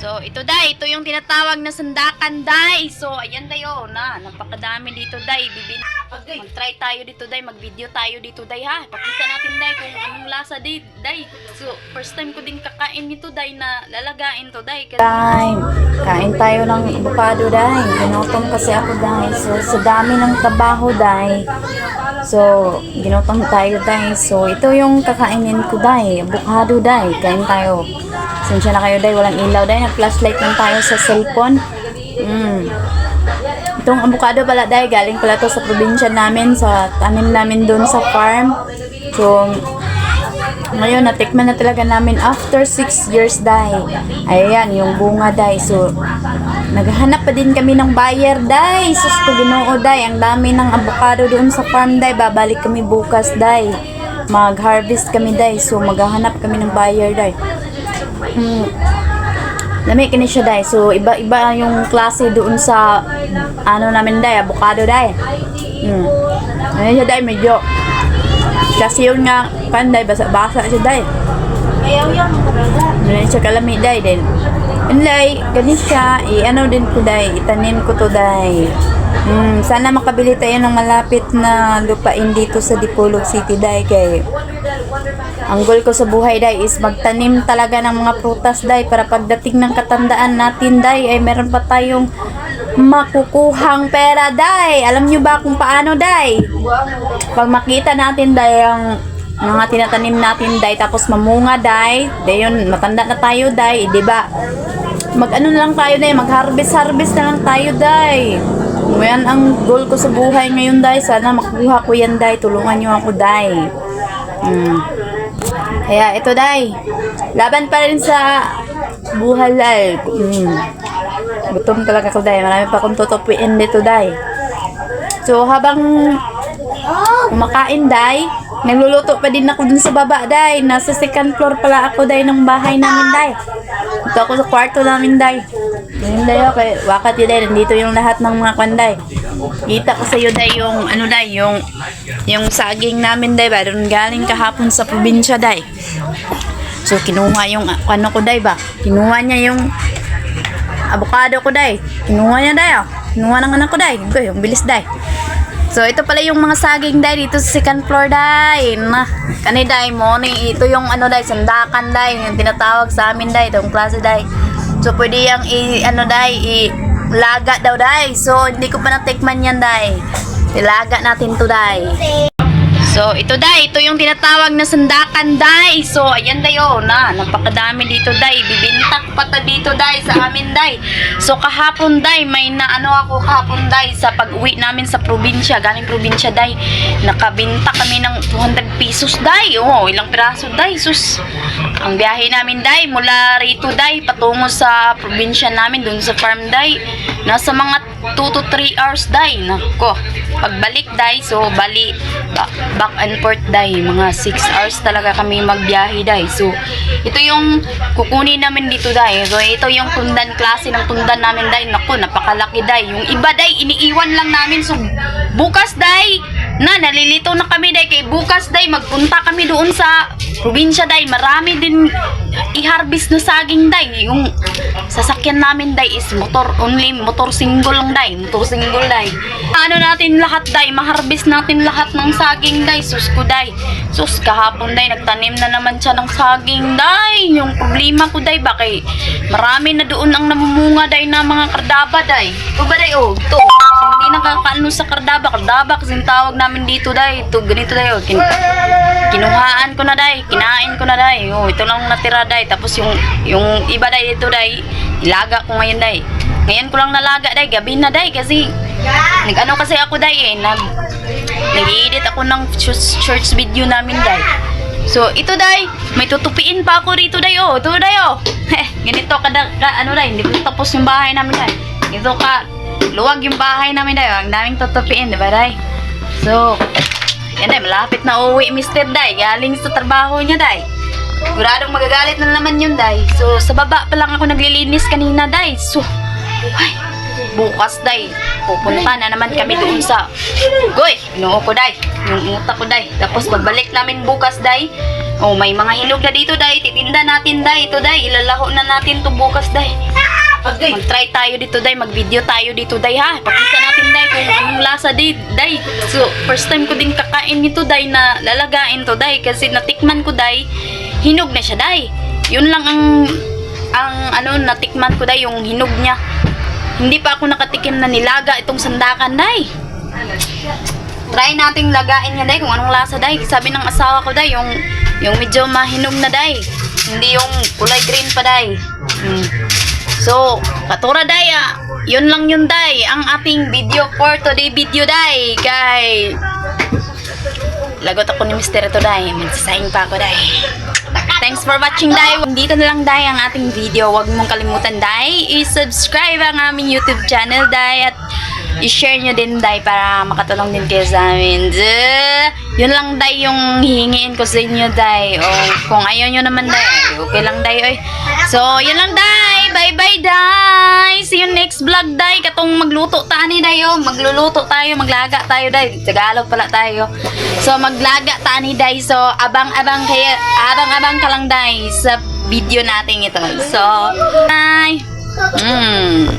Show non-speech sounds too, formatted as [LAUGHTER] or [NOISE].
So, ito day, ito yung tinatawag na sandakan day. So, ayan day oh, na, napakadami dito day. Bibin Mag-try tayo dito day, mag-video tayo dito day ha. Pakita natin day kung anong lasa day, day. So, first time ko din kakain nito day na lalagain to day. Time. Kain tayo ng avocado, day. Ginutom kasi ako, day. So, sa dami ng trabaho, day. So, ginutom tayo, day. So, ito yung kakainin ko, day. Avocado, day. Kain tayo. Sensya na kayo, day. Walang ilaw, day. Nag-flashlight lang tayo sa cellphone. Mm. Itong avocado pala, day. Galing pala to sa probinsya namin. Sa tanim namin doon sa farm. So, ngayon, natikman na talaga namin after 6 years, day. Ayan, yung bunga, day. So, naghahanap pa din kami ng buyer, day. Sus ko ginoo, day. Ang dami ng avocado doon sa farm, day. Babalik kami bukas, day. Mag-harvest kami, day. So, maghahanap kami ng buyer, day. Hmm. Lami kini siya, day. So, iba-iba yung klase doon sa, ano namin, day. Avocado, day. Hmm. Ano siya, day. Medyo, kasi yun nga, panday, basa-basa siya, day. ayaw yan, mga Dili siya kalami day din. Inlay, gani siya, i-ano din ko day, itanim ko to day. Hmm, sana makabili tayo ng malapit na lupain dito sa Dipolog City day kay ang goal ko sa buhay day is magtanim talaga ng mga prutas day para pagdating ng katandaan natin day ay meron pa tayong makukuhang pera day. Alam nyo ba kung paano day? Pag makita natin day ang mga tinatanim natin day tapos mamunga day, day yun matanda na tayo day, di ba? Mag-ano na lang tayo day, mag-harvest harvest na lang tayo day. Yan ang goal ko sa buhay ngayon day. Sana makuha ko yan day. Tulungan nyo ako day. Hmm. Kaya ito day. Laban pa rin sa buhay day. Hmm. Gutom talaga ko day. Marami pa akong tutupiin dito day. So habang kumakain day, nagluluto pa din ako dun sa baba day. Nasa second floor pala ako day ng bahay namin day. Ito ako sa kwarto namin day. Ngayon day okay, wakat yun day. Nandito yung lahat ng mga kwanday. Kita ko sa iyo day yung ano day, yung yung saging namin day ba? Doon galing kahapon sa probinsya day. So kinuha yung ano ko day ba? Kinuha niya yung avocado ko day. Kinuha niya day oh. Kinuha ng anak ko day. Goy, yung bilis day. So, ito pala yung mga saging day dito sa second floor day. Na, kani day mo ni ito yung ano day, sandakan day, yung tinatawag sa amin day, itong klase day. So, pwede yung i, ano day, i, laga daw day. So, hindi ko pa natikman yan day. Ilaga natin to day. So, ito day, ito yung tinatawag na sandakan day. So, ayan day oh, na, napakadami dito day. Bibintak pa ta dito day sa amin day. So, kahapon day, may na ano ako kahapon day sa pag-uwi namin sa probinsya, galing probinsya day. Nakabinta kami ng 200 pesos day. Oh, ilang piraso day, sus. Ang biyahe namin day, mula rito day, patungo sa probinsya namin, dun sa farm day. Nasa mga 2 to 3 hours day. Nako, pagbalik day, so bali, ba- back and forth day, mga 6 hours talaga kami magbiyahe day. So, ito yung kukunin namin dito day. So, ito yung tundan klase ng tundan namin day. Nako, napakalaki day. Yung iba day, iniiwan lang namin. So, bukas day, na nalilito na kami day kay bukas day magpunta kami doon sa probinsya day marami din i-harvest na saging day yung sasakyan namin day is motor only motor single lang day motor single day ano natin lahat day? Ma-harvest natin lahat ng saging day. Sus ko day. Sus kahapon day nagtanim na naman siya ng saging day. Yung problema ko day ba kay marami na doon ang namumunga day na mga kardaba day. O ba day oh to hindi nakakaano sa kardaba. Kardaba kasi tawag namin dito day. Ito ganito day oh. Kin- kinuhaan ko na day. Kinain ko na day. Oh ito lang natira day. Tapos yung yung iba day dito day. Ilaga ko ngayon day. Ngayon ko lang nalaga day. Gabi na day kasi nag-ano kasi ako day eh nag nag-edit ako ng shorts, shorts video namin day So, ito day, may tutupiin pa ako rito day, oh. Ito day, oh. [LAUGHS] Heh, ganito kada, ka, ano day, hindi ko tapos yung bahay namin day. Ito ka, luwag yung bahay namin day, oh. Ang daming tutupiin, di ba day? So, yan day, malapit na uwi, Mr. Day. Galing sa trabaho niya, day. Siguradong magagalit na naman yun, day. So, sa baba pa lang ako naglilinis kanina, day. So, ay, bukas, day. Pupunta na naman kami doon sa... Goy, inuo ko, day. Yung ko, day. Tapos, pagbalik namin bukas, day. Oh, may mga hinog na dito, day. Titinda natin, day. Ito, day. Ilalaho na natin to bukas, day. Mag-try tayo dito, day. Mag-video tayo dito, day, ha? Pakita natin, day, kung anong lasa, day. Day, so, first time ko din kakain nito, day, na lalagain to, day. Kasi natikman ko, day, hinog na siya, day. Yun lang ang, ang, ano, natikman ko, day, yung hinog niya. Hindi pa ako nakatikim na nilaga itong sandakan, day. Try nating lagain niya, day, kung anong lasa, day. Sabi ng asawa ko, day, yung, yung medyo mahinog na, day. Hindi yung kulay green pa, day. Hmm. So, katura, day, ah. Yun lang yun, day. Ang ating video for today video, day. Kay... Lagot ako ni Mr. ito, day. Magsasayang pa ako, day. Thanks for watching, Day. Dito na lang, Day, ang ating video. Huwag mong kalimutan, Day. I-subscribe ang aming YouTube channel, Day. At i-share nyo din, Day, para makatulong din kayo sa amin. Duh! Yun lang, Day, yung hihingiin ko sa inyo, Day. O, kung ayaw nyo naman, Day, okay lang, Day. Oy. So, yun lang, Day. Bye-bye, Day. See you next vlog, Day. Katong magluto tani, Day. Oh. Magluluto tayo, maglaga tayo, Day. Tagalog pala tayo. So, maglaga tani, Day. So, abang-abang kaya, abang-abang ka lang, Day, sa video natin ito. So, bye. Mm.